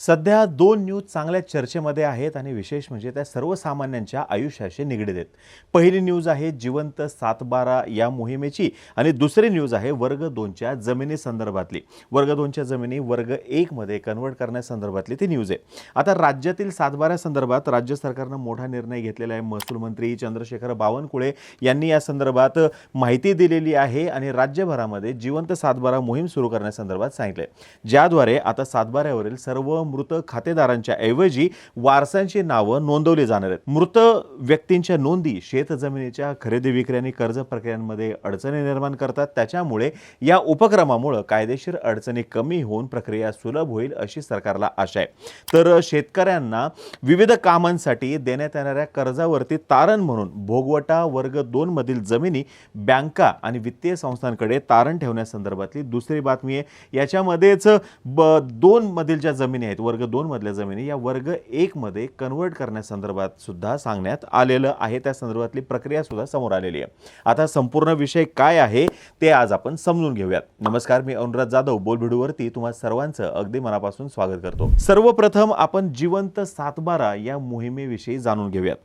सध्या दोन न्यूज चांगल्या चर्चेमध्ये आहेत आणि विशेष म्हणजे त्या सर्वसामान्यांच्या आयुष्याशी निगडीत आहेत. पहिली न्यूज आहे जिवंत सातबारा या मोहिमेची आणि दुसरी न्यूज आहे वर्ग दोनच्या जमिनी संदर्भातली. वर्ग दोनच्या जमिनी वर्ग एकमध्ये कन्वर्ट करण्यासंदर्भातली ती न्यूज आहे. आता राज्यातील सातबाऱ्यासंदर्भात राज्य सरकारनं मोठा निर्णय घेतलेला आहे. महसूल मंत्री चंद्रशेखर बावनकुळे यांनी या संदर्भात माहिती दिलेली आहे आणि राज्यभरामध्ये जिवंत सातबारा मोहीम सुरू करण्यासंदर्भात आहे ज्याद्वारे आता सातबाऱ्यावरील सर्व मृत खातेदारांच्या ऐवजी वारसांची नावं नोंदवली जाणार आहेत. मृत व्यक्तींच्या नोंदी शेत जमिनीच्या खरेदी विक्री आणि कर्ज प्रक्रियांमध्ये अडचणी निर्माण करतात. त्याच्यामुळे या उपक्रमामुळे कायदेशीर अडचणी कमी होऊन प्रक्रिया सुलभ होईल अशी सरकारला आशा आहे. तर शेतकऱ्यांना विविध कामांसाठी देण्यात येणाऱ्या कर्जावरती तारण म्हणून भोगवटा वर्ग दोन मधील जमिनी बँका आणि वित्तीय संस्थांकडे तारण ठेवण्यासंदर्भातली दुसरी बातमी आहे. याच्यामध्येच ब दोन मधील ज्या जमिनी आहेत वर्ग दोन मधल्या जमिनी या वर्ग एक मध्ये कन्वर्ट करण्यासंदर्भात सुद्धा सांगण्यात आलेलं आहे. त्या संदर्भातली प्रक्रिया सुद्धा समोर आलेली आहे. आता संपूर्ण विषय काय आहे ते आज आपण समजून घेऊयात. नमस्कार मी अनुराज जाधव बोलभिडूवरती तुम्हा सर्वांचं अगदी मनापासून स्वागत करतो. सर्वप्रथम आपण जिवंत सातबारा या मोहिमेविषयी जाणून घेऊयात.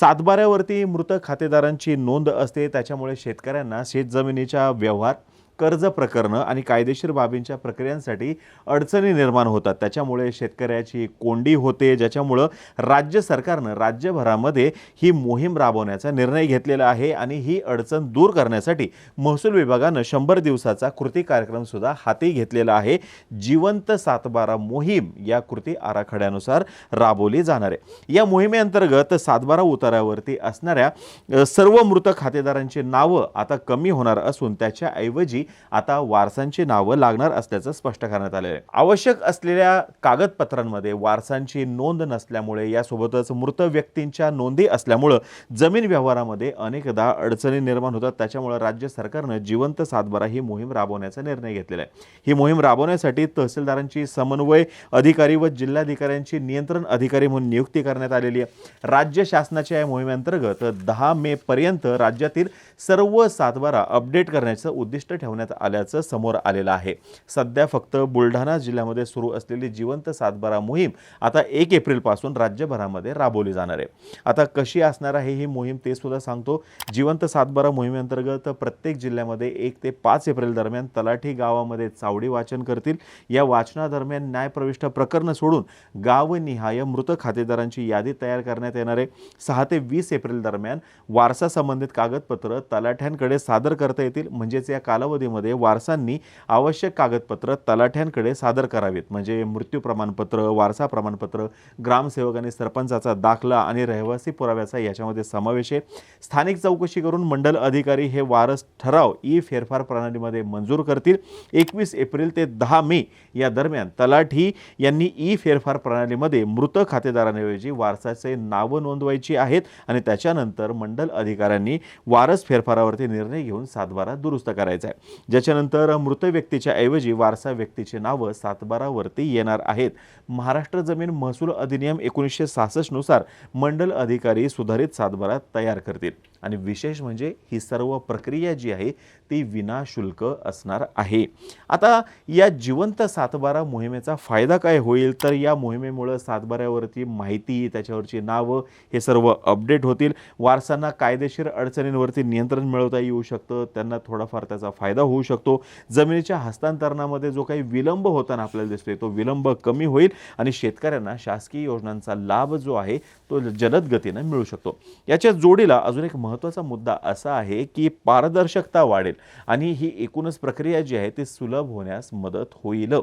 सातबाऱ्यावरती मृत खातेदारांची नोंद असते. त्याच्यामुळे शेतकऱ्यांना शेतजमिनीच्या व्यवहार कर्ज प्रकरणं आणि कायदेशीर बाबींच्या प्रक्रियांसाठी अडचणी निर्माण होतात. त्याच्यामुळे शेतकऱ्याची कोंडी होते ज्याच्यामुळं राज्य सरकारनं राज्यभरामध्ये ही मोहीम राबवण्याचा निर्णय घेतलेला आहे आणि ही अडचण दूर करण्यासाठी महसूल विभागानं शंभर दिवसाचा कृती कार्यक्रमसुद्धा हाती घेतलेला आहे. जिवंत सातबारा मोहीम या कृती आराखड्यानुसार राबवली जाणार आहे. या मोहिमेअंतर्गत सातबारा उतारावरती असणाऱ्या सर्व मृत खातेदारांची नावं आता कमी होणार असून त्याच्याऐवजी आता वारसांची नावं लागणार असल्याचं स्पष्ट करण्यात आलेलं आहे. आवश्यक असलेल्या कागदपत्रांमध्ये वारसांची नोंद नसल्यामुळे यासोबतच मृत व्यक्तींच्या नोंदी असल्यामुळं जमीन व्यवहारामध्ये अनेकदा अडचणी निर्माण होतात. त्याच्यामुळं राज्य सरकारनं जिवंत सातबारा ही मोहीम राबवण्याचा निर्णय घेतलेला आहे. ही मोहीम राबवण्यासाठी तहसीलदारांची समन्वय अधिकारी व जिल्हाधिकाऱ्यांची नियंत्रण अधिकारी म्हणून नियुक्ती करण्यात आलेली आहे. राज्य शासनाच्या या मोहिमेअंतर्गत दहा मे पर्यंत राज्यातील सर्व सातबारा अपडेट करण्याचं उद्दिष्ट ठेवण्यात आल्याचं समोर आलेलं आहे. सध्या फक्त बुलढाणा जिल्ह्यामध्ये सुरू असलेली जिवंत सातबारा मोहीम आता एक एप्रिलपासून राज्यभरामध्ये राबवली जाणार आहे. आता कशी असणार आहे ही मोहीम ते सुद्धा सांगतो. जिवंत सातबारा मोहिमेअंतर्गत प्रत्येक जिल्ह्यामध्ये एक ते पाच एप्रिल दरम्यान तलाठी गावामध्ये चावडी वाचन करतील. या वाचनादरम्यान न्यायप्रविष्ट प्रकरणं सोडून गावनिहाय मृत खातेदारांची यादी तयार करण्यात येणार आहे. सहा ते वीस एप्रिल दरम्यान वारसा संबंधित कागदपत्र तलाठ्यांकडे सादर करता येतील. म्हणजेच या कालावधी परिस्थितीमध्ये वारसांनी आवश्यक कागदपत्र तलाठ्यांकडे सादर करावीत. म्हणजे मृत्यू प्रमाणपत्र वारसा प्रमाणपत्र ग्रामसेवक आणि सरपंचाचा दाखला आणि रहिवासी पुराव्याचा याच्यामध्ये समावेश आहे. स्थानिक चौकशी करून मंडल अधिकारी हे वारस ठराव ई फेरफार प्रणालीमध्ये मंजूर करतील. एकवीस एप्रिल ते दहा मे या दरम्यान तलाठी यांनी ई फेरफार प्रणालीमध्ये मृत खातेदारांऐवजी वारसाचे नावं नोंदवायची आहेत आणि त्याच्यानंतर मंडल अधिकाऱ्यांनी वारस फेरफारावरती निर्णय घेऊन सातबारा दुरुस्त करायचा आहे. ज्याच्यानंतर मृत व्यक्तीच्या ऐवजी वारसा व्यक्तीची नावं सातबारावरती येणार आहेत. महाराष्ट्र जमीन महसूल अधिनियम एकोणीसशे सहासष्टनुसार मंडल अधिकारी सुधारित सातबारा तयार करतील. आणि विशेष म्हणजे ही सर्व प्रक्रिया जी आहे ती विनाशुल्क असणार आहे. आता या जिवंत सातबारा मोहिमेचा फायदा काय होईल? तर या मोहिमेमुळं सातबाऱ्यावरती माहिती त्याच्यावरची नावं हे सर्व अपडेट होतील. वारसांना कायदेशीर अडचणींवरती नियंत्रण मिळवता येऊ शकतं. त्यांना थोडाफार त्याचा फायदा होऊ शकतो. जमिनीच्या हस्तांतरणामध्ये जो काही विलंब होताना आपल्याला दिसतोय तो विलंब कमी होईल आणि शेतकऱ्यांना शासकीय योजनांचा लाभ जो आहे तो जलद गतीनं मिळू शकतो. याच्या जोडीला अजून एक महत्त्वाचा मुद्दा असा आहे की पारदर्शकता वाढेल आणि ही एकूणच प्रक्रिया जी आहे ती सुलभ होण्यास मदत होईल.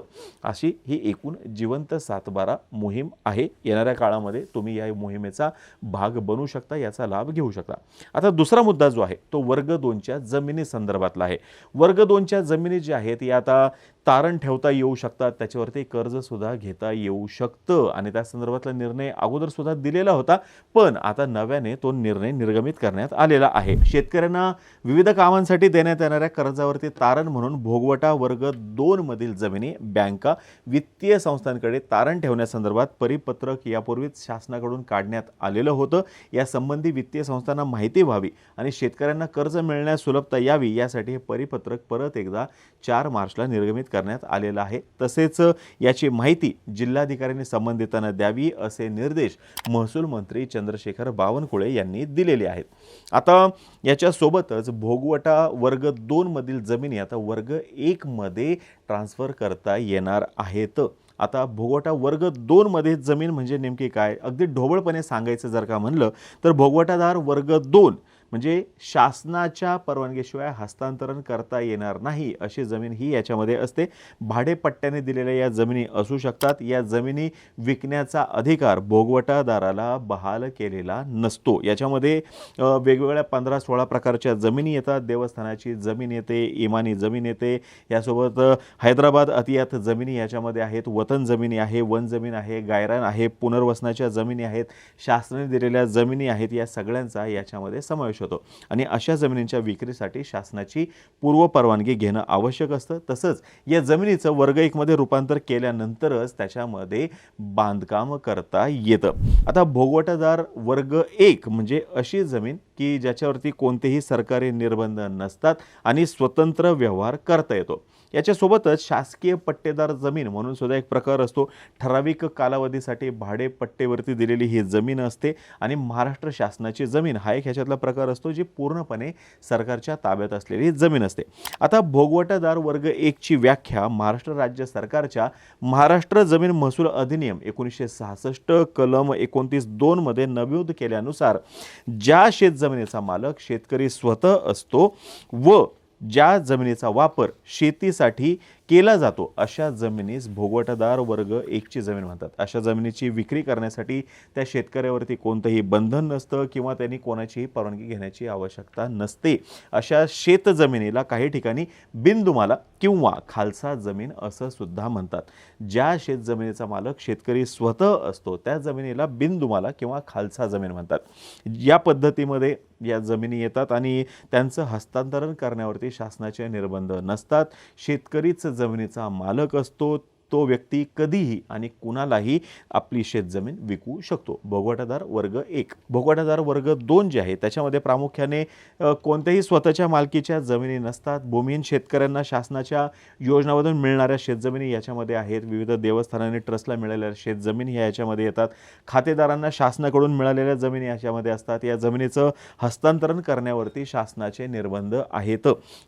अशी ही एकूण जिवंत सातबारा मोहीम आहे. येणाऱ्या काळामध्ये तुम्ही या मोहिमेचा भाग बनू शकता याचा लाभ घेऊ शकता. आता दुसरा मुद्दा जो आहे तो वर्ग दोनच्या जमिनी संदर्भातला आहे. वर्ग दोनच्या जमिनी ज्या आहेत या आता तारण ठेवता येऊ शकतात त्याच्यावरती कर्जसुद्धा घेता येऊ शकतं. आणि त्या संदर्भातला निर्णय अगोदरसुद्धा दिलेला होता पण आता नव्याने तो निर्णय निर्गमित करण्यात आलेला आहे. शेतकऱ्यांना विविध कामांसाठी देण्यात येणाऱ्या कर्जावरती तारण म्हणून भोगवटा वर्ग दोन मधील जमिनी बँका वित्तीय संस्थांकडे तारण ठेवण्यासंदर्भात परिपत्रक यापूर्वीच शासनाकडून काढण्यात आलेलं होतं. यासंबंधी वित्तीय संस्थांना माहिती व्हावी आणि शेतकऱ्यांना कर्ज मिळण्यास सुलभता यावी यासाठी हे परिपत्रक परत एकदा चार मार्चला निर्गमित करण्यात आलेलं आहे. तसेच याची माहिती जिल्हाधिकाऱ्यांनी संबंधितांना द्यावी असे निर्देश महसूल मंत्री चंद्रशेखर बावनकुळे यांनी दिलेले आहेत. आता याच्यासोबतच भोगवटा वर्ग दोनमधील जमिनी आता वर्ग एकमध्ये ट्रान्स्फर ट्रान्सफर करता येणार आहेत. आता भोगवटा वर्ग दोनमध्ये जमीन म्हणजे नेमकी काय? अगदी ढोबळपणे सांगायचं जर का म्हणलं तर भोगवटादार वर्ग दोन म्हणजे शासनाच्या परवानगीशिवाय हस्तांतरण करता येणार नाही अशी जमीन ही याच्यामध्ये असते. भाडेपट्ट्याने दिलेल्या या जमिनी असू शकतात. या जमिनी विकण्याचा अधिकार भोगवटादाराला बहाल केलेला नसतो. याच्यामध्ये वेगवेगळ्या पंधरा सोळा प्रकारच्या जमिनी येतात. देवस्थानाची जमीन येते इमानी जमीन येते. यासोबत हैदराबाद अतियात जमिनी याच्यामध्ये आहेत. वतन जमिनी आहे वन जमीन आहे गायरान आहे पुनर्वसनाच्या जमिनी आहेत. शासनाने दिलेल्या जमिनी आहेत. या सगळ्यांचा याच्यामध्ये समावेश होतो आणि अशा जमिनींच्या विक्रीसाठी शासनाची पूर्व परवानगी घेणं आवश्यक असतं. तसंच या जमिनीचं वर्ग एकमध्ये रूपांतर केल्यानंतरच त्याच्यामध्ये बांधकाम करता येतं. आता भोगवटादार वर्ग एक म्हणजे अशी जमीन की ज्याच्यावरती कोणतेही सरकारी निर्बंध नसतात आणि स्वतंत्र व्यवहार करता येतो. याच्यासोबतच शासकीय पट्टेदार जमीन म्हणून सुद्धा एक प्रकार असतो. ठराविक कालावधीसाठी भाडे पट्टेवरती दिलेली ही जमीन असते आणि महाराष्ट्र शासनाची जमीन हा एक ह्याच्यातला प्रकार असतो जी पूर्णपणे सरकारच्या ताब्यात असलेली जमीन असते. आता भोगवटादार वर्ग एकची व्याख्या महाराष्ट्र राज्य सरकारच्या महाराष्ट्र जमीन महसूल अधिनियम एकोणीसशे सहासष्ट कलम एकोणतीस दोनमध्ये नमूद केल्यानुसार ज्या शेतजमिनीचा मालक शेतकरी स्वतः असतो व ज्या जमिनीचा वापर शेतीसाठी केला जातो. अशा जमिनीस भोगवटदार वर्ग एकची जमीन म्हणतात. अशा जमिनीची विक्री करण्यासाठी त्या शेतकऱ्यावरती कोणतंही बंधन नसतं किंवा त्यांनी कोणाचीही परवानगी घेण्याची आवश्यकता नसते. अशा शेत जमिनीला काही ठिकाणी बिनदुमाला किंवा खालसा जमीन असं सुद्धा म्हणतात. ज्या शेत जमिनीचा मालक शेतकरी स्वतः असतो त्या जमिनीला बिनदुमाला किंवा खालसा जमीन म्हणतात. या पद्धतीमध्ये या जमिनी येतात आणि त्यांचं हस्तांतरण करण्यावरती शासनाचे निर्बंध नसतात. शेतकरीच जमिनीचा मालक असतो तो व्यक्ती कधीही आणि कुणालाही आपली शेतजमीन विकू शकतो. भोगवटादार वर्ग एक. भोगवटादार वर्ग दोन जे आहे त्याच्यामध्ये प्रामुख्याने कोणत्याही स्वतःच्या मालकीच्या जमिनी नसतात. भूमिहीन शेतकऱ्यांना शासनाच्या योजनामधून मिळणाऱ्या शेतजमिनी याच्यामध्ये आहेत. विविध देवस्थानांनी ट्रस्टला मिळालेल्या शेतजमिनी ह्या याच्यामध्ये येतात. खातेदारांना शासनाकडून मिळालेल्या जमिनी याच्यामध्ये असतात. या जमिनीचं हस्तांतरण करण्यावरती शासनाचे निर्बंध आहेत.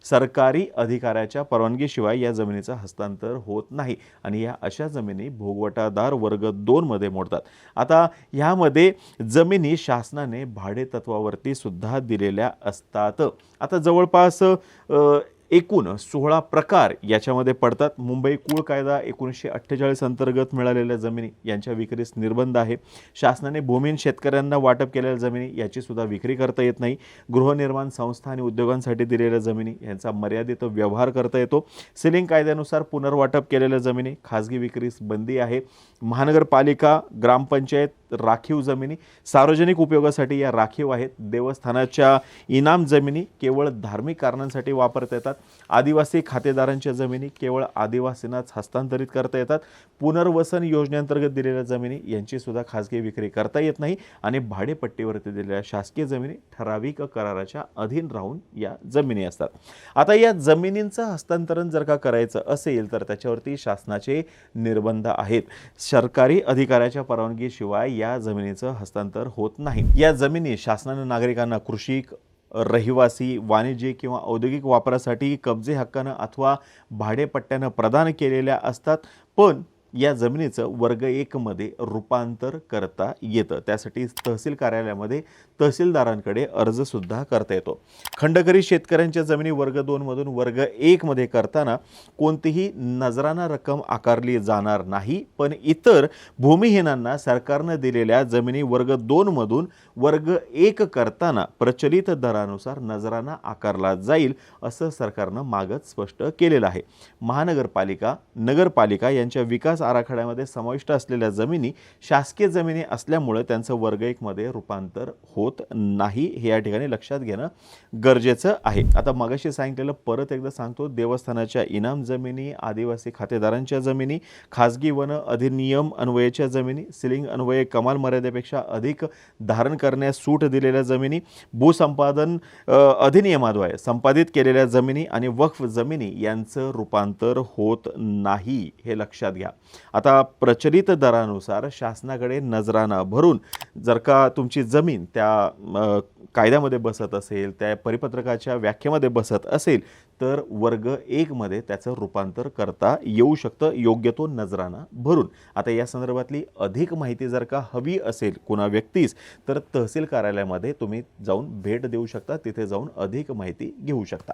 सरकारी अधिकाऱ्याच्या परवानगीशिवाय या जमिनीचं हस्तांतर होत नाही आणि या अशा जमिनी भोगवटादार वर्ग दोनमध्ये मोडतात. आता ह्यामध्ये जमिनी शासनाने भाडेतत्वावरती सुद्धा दिलेल्या असतात. आता जवळपास एकूण सोळा प्रकार याच्यामध्ये पडतात. मुंबई कुळ कायदा एकोणीसशे अठ्ठेचाळीस अंतर्गत मिळालेल्या जमिनी यांच्या विक्रीस निर्बंध आहे. शासनाने भूमीन शेतकऱ्यांना वाटप केलेल्या जमिनी याची सुद्धा विक्री करता येत नाही. गृहनिर्माण संस्था आणि उद्योगांसाठी दिलेल्या जमिनी यांचा मर्यादित व्यवहार करता येतो. सिलिंग कायद्यानुसार पुनर्वाटप केलेल्या जमिनी खाजगी विक्रीस बंदी आहे. महानगरपालिका ग्रामपंचायत राखीव जमिनी. सार्वजनिक उपयोगासाठी या राखीव आहेत. देवस्थानाच्या इनाम जमिनी केवळ धार्मिक कारणांसाठी वापरता येतात. आदिवासी खातेदारांच्या जमिनी केवळ आदिवासींनाच हस्तांतरित करता येतात. पुनर्वसन योजनेअंतर्गत दिलेल्या जमिनी यांची सुद्धा खाजगी विक्री करता येत नाही आणि भाडेपट्टीवरती दिलेल्या शासकीय जमिनी ठराविक कराराच्या अधीन राहून या जमिनी असतात. आता या जमिनींचं हस्तांतरण जर का करायचं असेल तर त्याच्यावरती शासनाचे निर्बंध आहेत. सरकारी अधिकाऱ्याच्या परवानगीशिवाय या जमिनीचं हस्तांतर होत नाही. या जमिनी शासनानं नागरिकांना कृषी रहिवासी वाणिज्य किंवा औद्योगिक वापरासाठी कब्जे हक्कानं अथवा भाडेपट्ट्यानं प्रदान केलेल्या असतात. पण या जमिनीचं वर्ग एकमध्ये रूपांतर करता येतं. त्यासाठी तहसील कार्यालयामध्ये तहसीलदारांकडे अर्जसुद्धा करता येतो. खंडकरी शेतकऱ्यांच्या जमिनी वर्ग दोनमधून वर्ग एकमध्ये करताना कोणतीही नजराना रक्कम आकारली जाणार नाही पण इतर भूमिहीनांना सरकारनं दिलेल्या जमिनी वर्ग दोनमधून वर्ग एक करताना प्रचलित दरानुसार नजराना आकारला जाईल असं सरकारनं मागच स्पष्ट केलेलं आहे. महानगरपालिका नगरपालिका यांच्या विकास आराखड्यामध्ये समाविष्ट असलेल्या जमिनी शासकीय जमिनी असल्यामुळे त्यांचं वर्ग एकमध्ये रूपांतर होत नाही हे या ठिकाणी लक्षात घेणं गरजेचं आहे. आता मगाशी सांगितलेलं परत एकदा सांगतो देवस्थानाच्या इनाम जमिनी आदिवासी खातेदारांच्या जमिनी खाजगी वन अधिनियम अन्वयेच्या जमिनी सिलिंग अन्वये कमाल मर्यादेपेक्षा अधिक धारण करण्यास सूट दिलेल्या जमिनी भूसंपादन अधिनियमाद्वारे संपादित केलेल्या जमिनी आणि वक्फ जमिनी यांचं रूपांतर होत नाही हे लक्षात घ्या. आता प्रचलित दरानुसार शासनाकडे नजराना भरून जर का तुमची जमीन त्या कायद्यामध्ये बसत असेल त्या परिपत्रकाच्या व्याख्येमध्ये बसत असेल तर वर्ग एकमध्ये त्याचं रूपांतर करता येऊ शकतं योग्य तो नजराना भरून. आता या संदर्भातली अधिक माहिती जर का हवी असेल कुणा व्यक्तीस तर तहसील कार्यालयामध्ये तुम्ही जाऊन भेट देऊ शकता तिथे जाऊन अधिक माहिती घेऊ शकता.